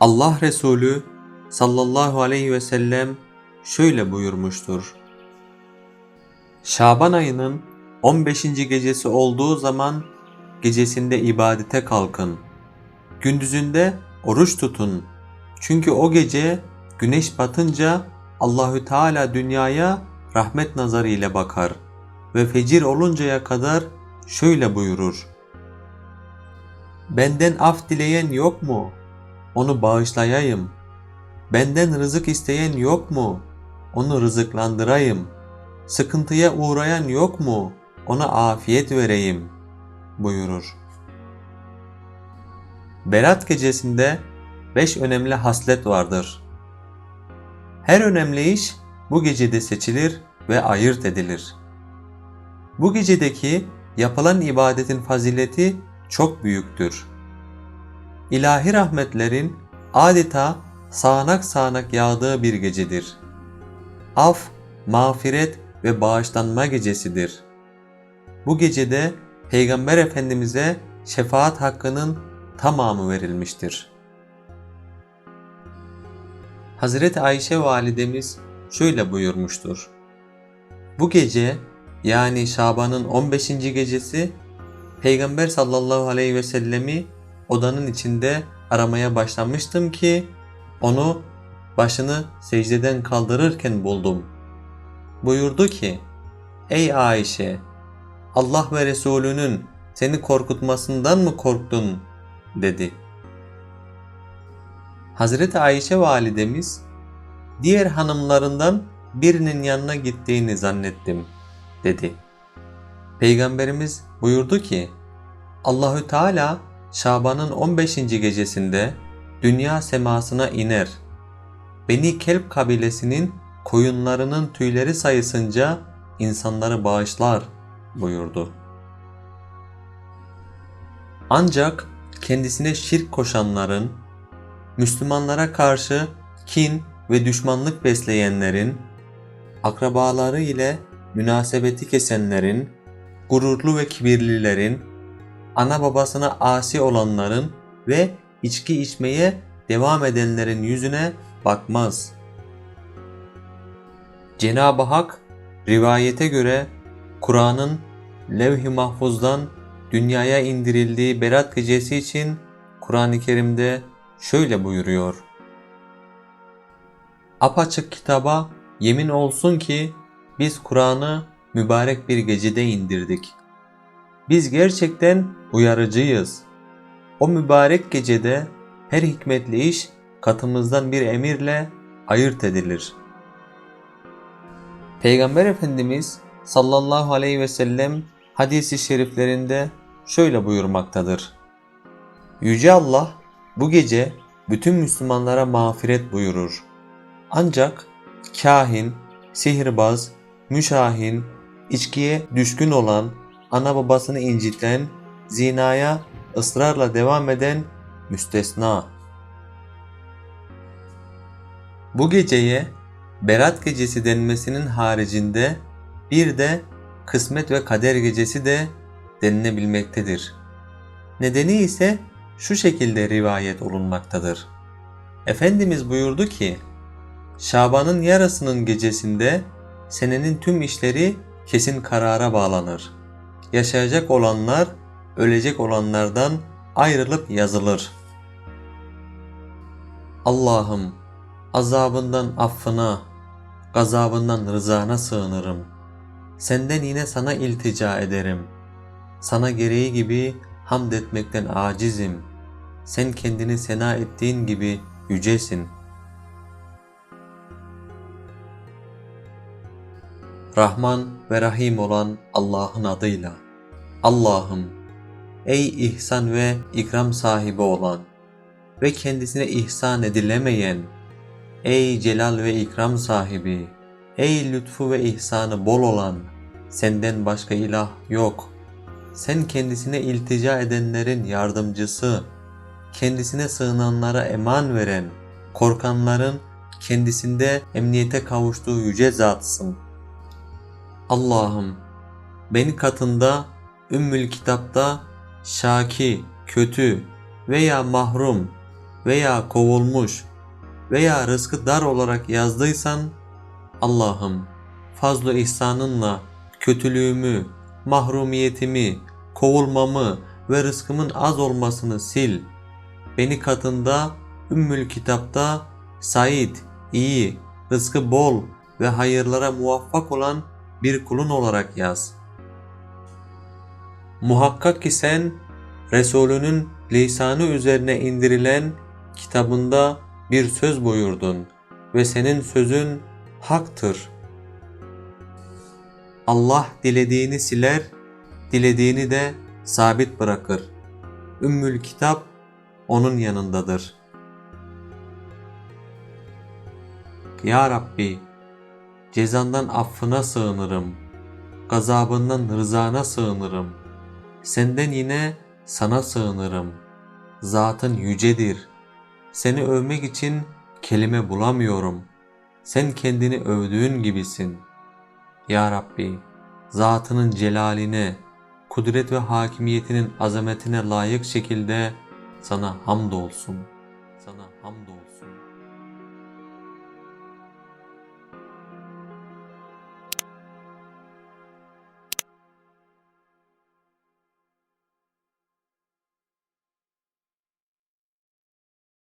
Allah Resulü sallallahu aleyhi ve sellem şöyle buyurmuştur. Şaban ayının 15. gecesi olduğu zaman gecesinde ibadete kalkın. Gündüzünde oruç tutun. Çünkü o gece güneş batınca Allahü Teala dünyaya rahmet nazarı ile bakar ve fecir oluncaya kadar şöyle buyurur. Benden af dileyen yok mu? Onu bağışlayayım. Benden rızık isteyen yok mu? Onu rızıklandırayım. Sıkıntıya uğrayan yok mu? Ona afiyet vereyim buyurur. Berat gecesinde beş önemli haslet vardır. Her önemli iş bu gecede seçilir ve ayırt edilir. Bu gecedeki yapılan ibadetin fazileti çok büyüktür. İlahi rahmetlerin adeta sağanak sağanak yağdığı bir gecedir. Af, mağfiret ve bağışlanma gecesidir. Bu gecede Peygamber Efendimiz'e şefaat hakkının tamamı verilmiştir. Hazreti Ayşe validemiz şöyle buyurmuştur. Bu gece yani Şaban'ın 15. gecesi Peygamber sallallahu aleyhi ve sellemi odanın içinde aramaya başlamıştım ki onu başını secdeden kaldırırken buldum. Buyurdu ki, Ey Ayşe! Allah ve Resulünün seni korkutmasından mı korktun? dedi. Hazreti Ayşe validemiz, diğer hanımlarından birinin yanına gittiğini zannettim, dedi. Peygamberimiz buyurdu ki, Allahü Teala Şaban'ın 15. gecesinde dünya semasına iner. Beni Kelp kabilesinin koyunlarının tüyleri sayısınca insanları bağışlar buyurdu. Ancak kendisine şirk koşanların, Müslümanlara karşı kin ve düşmanlık besleyenlerin, akrabaları ile münasebeti kesenlerin, gururlu ve kibirlilerin, ana babasına asi olanların ve içki içmeye devam edenlerin yüzüne bakmaz. Cenab-ı Hak rivayete göre Kur'an'ın levh-i mahfuzdan dünyaya indirildiği Berat gecesi için Kur'an-ı Kerim'de şöyle buyuruyor. Apaçık kitaba yemin olsun ki biz Kur'an'ı mübarek bir gecede indirdik. Biz gerçekten uyarıcıyız. O mübarek gecede her hikmetli iş katımızdan bir emirle ayırt edilir. Peygamber Efendimiz sallallahu aleyhi ve sellem hadisi şeriflerinde şöyle buyurmaktadır. Yüce Allah bu gece bütün Müslümanlara mağfiret buyurur. Ancak kahin, sihirbaz, müşahin, içkiye düşkün olan, ana babasını inciten, zinaya ısrarla devam eden müstesna. Bu geceye Berat gecesi denmesinin haricinde bir de kısmet ve kader gecesi de denilebilmektedir. Nedeni ise şu şekilde rivayet olunmaktadır. Efendimiz buyurdu ki, Şaban'ın yarısının gecesinde senenin tüm işleri kesin karara bağlanır. Yaşayacak olanlar ölecek olanlardan ayrılıp yazılır. Allah'ım azabından affına, gazabından rızana sığınırım. Senden yine sana iltica ederim. Sana gereği gibi hamd etmekten acizim. Sen kendini sena ettiğin gibi yücesin. Rahman ve Rahim olan Allah'ın adıyla. Allah'ım, ey ihsan ve ikram sahibi olan ve kendisine ihsan edilemeyen, ey celal ve ikram sahibi, ey lütfu ve ihsanı bol olan, senden başka ilah yok. Sen kendisine iltica edenlerin yardımcısı, kendisine sığınanlara eman veren, korkanların kendisinde emniyete kavuştuğu yüce zatsın. Allah'ım, beni katında Ümmül Kitap'ta şaki, kötü veya mahrum veya kovulmuş veya rızkı dar olarak yazdıysan Allah'ım fazla ihsanınla kötülüğümü, mahrumiyetimi, kovulmamı ve rızkımın az olmasını sil. Beni katında Ümmül Kitap'ta Said, iyi, rızkı bol ve hayırlara muvaffak olan bir kulun olarak yaz. Muhakkak ki sen Resulünün lisanı üzerine indirilen kitabında bir söz buyurdun ve senin sözün haktır. Allah dilediğini siler, dilediğini de sabit bırakır. Ümmül Kitap onun yanındadır. Ya Rabbi, cezandan affına sığınırım. Gazabından rızana sığınırım. Senden yine sana sığınırım. Zatın yücedir. Seni övmek için kelime bulamıyorum. Sen kendini övdüğün gibisin. Ya Rabbi, zatının celaline, kudret ve hakimiyetinin azametine layık şekilde sana hamdolsun. Sana hamdolsun.